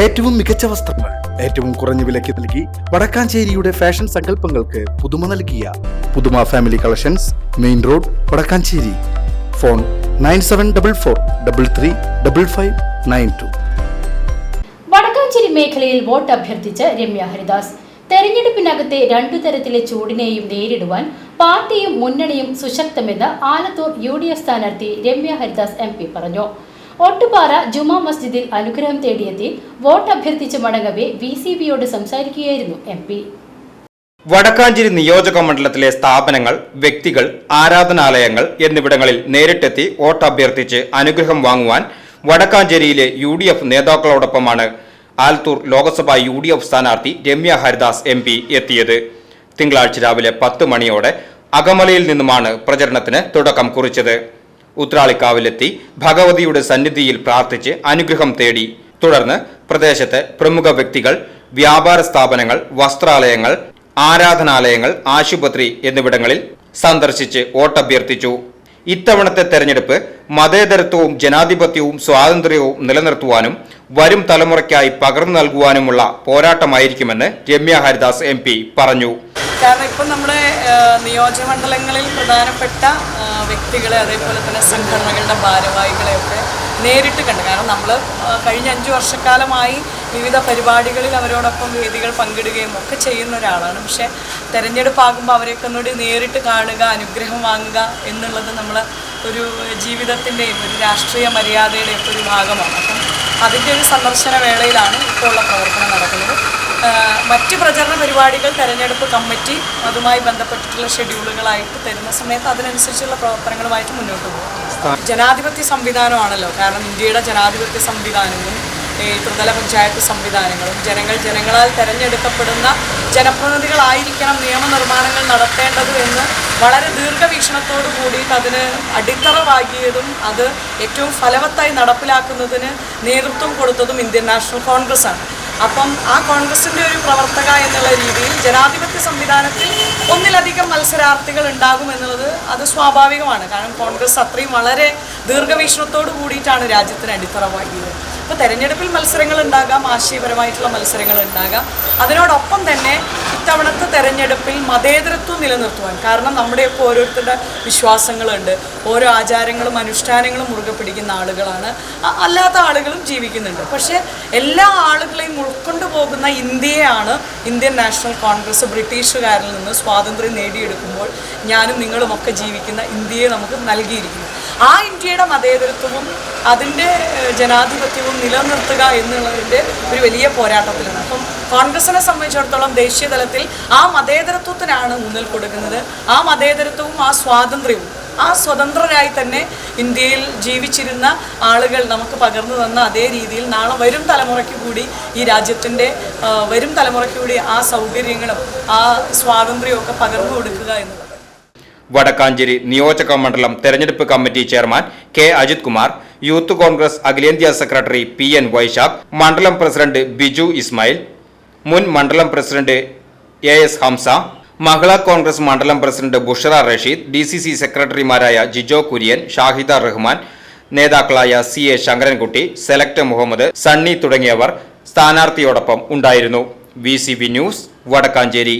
ഏറ്റവും മികച്ച വസ്ത്രങ്ങൾ ഏറ്റവും കുറഞ്ഞ വിലയ്ക്ക് നൽകി വടക്കാഞ്ചേരിയുടെ ഫാഷൻ സങ്കല്പങ്ങൾക്ക് പുതുമ നൽകിയ Puthuma family collections main road Vadakkanchery. Phone nine seven double four double three double five nine two. Vadakkanchery മേഖലയിൽ വോട്ട് അഭ്യർത്ഥിച്ച് രമ്യ ഹരിദാസ്. തെരഞ്ഞെടുപ്പിനകത്തെ രണ്ടു തരത്തിലെ ചൂടിനെയും നേരിടുവാൻ പാർട്ടിയും മുന്നണിയും സുശക്തമെന്ന് ആലത്തൂർ യു ഡി എഫ് സ്ഥാനാർത്ഥി രമ്യ ഹരിദാസ് എം പി പറഞ്ഞു. ഒട്ടുപാറ ജുമാ മസ്ജിദിൽ അനുഗ്രഹം തേടിയെത്തി വോട്ട് അഭ്യർത്ഥിച്ച് മടങ്ങവേ വി സി ബിയോട് സംസാരിക്കുകയായിരുന്നു എം പി. വടക്കാഞ്ചേരി നിയോജക മണ്ഡലത്തിലെ സ്ഥാപനങ്ങൾ വ്യക്തികൾ ആരാധനാലയങ്ങൾ എന്നിവിടങ്ങളിൽ നേരിട്ടെത്തി വോട്ട് അഭ്യർത്ഥിച്ച് അനുഗ്രഹം വാങ്ങുവാൻ വടക്കാഞ്ചേരിയിലെ U D F നേതാക്കളോടൊപ്പമാണ് Alathur Lok Sabha U D F സ്ഥാനാർത്ഥി രമ്യ ഹരിദാസ് എം പി എത്തിയത്. തിങ്കളാഴ്ച രാവിലെ പത്ത് മണിയോടെ അകമലയിൽ നിന്നുമാണ് പ്രചരണത്തിന് തുടക്കം കുറിച്ചത്. ഉത്രാളിക്കാവിലെത്തി ഭഗവതിയുടെ സന്നിധിയിൽ പ്രാർത്ഥിച്ച് അനുഗ്രഹം തേടി. തുടർന്ന് പ്രദേശത്തെ പ്രമുഖ വ്യക്തികൾ വ്യാപാര സ്ഥാപനങ്ങൾ വസ്ത്രാലയങ്ങൾ ആരാധനാലയങ്ങൾ ആശുപത്രി എന്നിവിടങ്ങളിൽ സന്ദർശിച്ച് വോട്ടഭ്യർത്ഥിച്ചു. ഇത്തവണത്തെ തെരഞ്ഞെടുപ്പ് മതേതരത്വവും ജനാധിപത്യവും സ്വാതന്ത്ര്യവും നിലനിർത്തുവാനും വരും തലമുറയ്ക്കായി പകർന്നു നൽകുവാനുമുള്ള പോരാട്ടമായിരിക്കുമെന്ന് രമ്യ ഹരിദാസ് എം പറഞ്ഞു. കാരണം ഇപ്പം നമ്മുടെ നിയോജകമണ്ഡലങ്ങളിൽ പ്രധാനപ്പെട്ട വ്യക്തികളെ അതേപോലെ തന്നെ സംഘടനകളുടെ ഭാരവാഹികളെയൊക്കെ നേരിട്ട് കണ്ട്. കാരണം നമ്മൾ കഴിഞ്ഞ അഞ്ച് വർഷക്കാലമായി വിവിധ പരിപാടികളിൽ അവരോടൊപ്പം വേദികൾ പങ്കിടുകയും ഒക്കെ ചെയ്യുന്ന ഒരാളാണ്. പക്ഷേ തെരഞ്ഞെടുപ്പാകുമ്പോൾ അവരെയൊക്കെ ഒന്നുകൂടി നേരിട്ട് കാണുക അനുഗ്രഹം വാങ്ങുക എന്നുള്ളത് നമ്മൾ ഒരു ജീവിതത്തിന്റെയും ഒരു രാഷ്ട്രീയ മര്യാദയുടെയും ഒക്കെ ഒരു ഭാഗമാണ്. അപ്പം അതിന്റെ ഒരു സന്ദർശന വേളയിലാണ് ഇപ്പോൾ ഉള്ള പ്രവർത്തനം നടക്കുന്നത്. മറ്റ് പ്രചരണ പരിപാടികൾ തെരഞ്ഞെടുപ്പ് കമ്മിറ്റി അതുമായി ബന്ധപ്പെട്ടിട്ടുള്ള ഷെഡ്യൂളുകളായിട്ട് തരുന്ന സമയത്ത് അതിനനുസരിച്ചുള്ള പ്രവർത്തനങ്ങളുമായിട്ട് മുന്നോട്ട് പോകും. ജനാധിപത്യ സംവിധാനമാണല്ലോ. കാരണം ഇന്ത്യയുടെ ജനാധിപത്യ സംവിധാനവും ഈ ത്രിതല പഞ്ചായത്ത് സംവിധാനങ്ങളും ജനങ്ങൾ ജനങ്ങളാൽ തെരഞ്ഞെടുക്കപ്പെടുന്ന ജനപ്രതിനിധികളായിരിക്കണം നിയമനിർമ്മാണങ്ങൾ നടത്തേണ്ടത് എന്ന് വളരെ ദീർഘവീക്ഷണത്തോടു കൂടിയിട്ട് അതിന് അടിത്തറ പാകിയതും അത് ഏറ്റവും ഫലവത്തായി നടപ്പിലാക്കുന്നതിന് നേതൃത്വം കൊടുത്തതും ഇന്ത്യൻ നാഷണൽ കോൺഗ്രസ് ആണ് അപ്പം ആ കോൺഗ്രസിന്റെ ഒരു പ്രവർത്തക എന്നുള്ള രീതിയിൽ ജനാധിപത്യ സംവിധാനത്തിൽ ഒന്നിലധികം മത്സരാർത്ഥികൾ ഉണ്ടാകും എന്നുള്ളത് അത് സ്വാഭാവികമാണ്. കാരണം കോൺഗ്രസ് അത്രയും വളരെ ദീർഘവീക്ഷണത്തോടു കൂടിയിട്ടാണ് രാജ്യത്തിന് അടിത്തറ വാങ്ങിയത്. അപ്പോൾ തെരഞ്ഞെടുപ്പിൽ മത്സരങ്ങൾ ഉണ്ടാകാം ആശയപരമായിട്ടുള്ള മത്സരങ്ങൾ ഉണ്ടാകാം. അതിനോടൊപ്പം തന്നെ ഇത്തവണത്തെ തെരഞ്ഞെടുപ്പിൽ മതേതരത്വം നിലനിർത്തുവാൻ. കാരണം നമ്മുടെയൊക്കെ ഓരോരുത്തരുടെ വിശ്വാസങ്ങളുണ്ട്. ഓരോ ആചാരങ്ങളും അനുഷ്ഠാനങ്ങളും മുറുകെ പിടിക്കുന്ന ആളുകളാണ്. അല്ലാത്ത ആളുകളും ജീവിക്കുന്നുണ്ട്. പക്ഷേ എല്ലാ ആളുകളെയും ഉൾക്കൊണ്ടു പോകുന്ന ഇന്ത്യയാണ് ഇന്ത്യൻ നാഷണൽ കോൺഗ്രസ് ബ്രിട്ടീഷുകാരിൽ നിന്ന് സ്വാതന്ത്ര്യം നേടിയെടുക്കുമ്പോൾ ഞാനും നിങ്ങളുമൊക്കെ ജീവിക്കുന്ന ഇന്ത്യയെ നമുക്ക് നൽകിയിരിക്കുന്നു ആ ഇന്ത്യയുടെ മതേതരത്വവും അതിന്റെ ജനാധിപത്യവും നിലനിർത്തുക എന്നുള്ളതിന്റെ ഒരു വലിയ പോരാട്ടത്തിലാണ്. അപ്പം കോൺഗ്രസിനെ സംബന്ധിച്ചിടത്തോളം ദേശീയ തലത്തിൽ ആ മതേതരത്വത്തിനാണ് ഊന്നൽ കൊടുക്കുന്നത്. ആ മതേതരത്വവും ആ സ്വാതന്ത്ര്യവും ആ സ്വതന്ത്രരായി തന്നെ ഇന്ത്യയിൽ ജീവിച്ചിരുന്ന ആളുകൾ നമുക്ക് പകർന്നു തന്ന അതേ രീതിയിൽ നാളെ വരും തലമുറയ്ക്ക് കൂടി ഈ രാജ്യത്തിന്റെ വരും തലമുറയ്ക്ക് കൂടി ആ സൗകര്യങ്ങളും ആ സ്വാതന്ത്ര്യവും ഒക്കെ പകർന്നു കൊടുക്കുക എന്നുള്ളത്. വടക്കാഞ്ചേരി നിയോജക മണ്ഡലം തെരഞ്ഞെടുപ്പ് committee chairman K Ajith Kumar youth Congress അഖിലേന്ത്യാ സെക്രട്ടറി പി എൻ വൈശാഖ് മണ്ഡലം പ്രസിഡന്റ് ബിജു ഇസ്മായിൽ മുൻ മണ്ഡലം president A S Hamza Mahila Congress മണ്ഡലം president Bushara Rasheed D C C സെക്രട്ടറിമാരായ ജിജോ കുര്യൻ ഷാഹിദ റഹ്മാൻ നേതാക്കളായ C A Sankarankutty select Muhammad Sunny തുടങ്ങിയവർ സ്ഥാനാർത്ഥിയോടൊപ്പം ഉണ്ടായിരുന്നു. V news Vadakkanchery.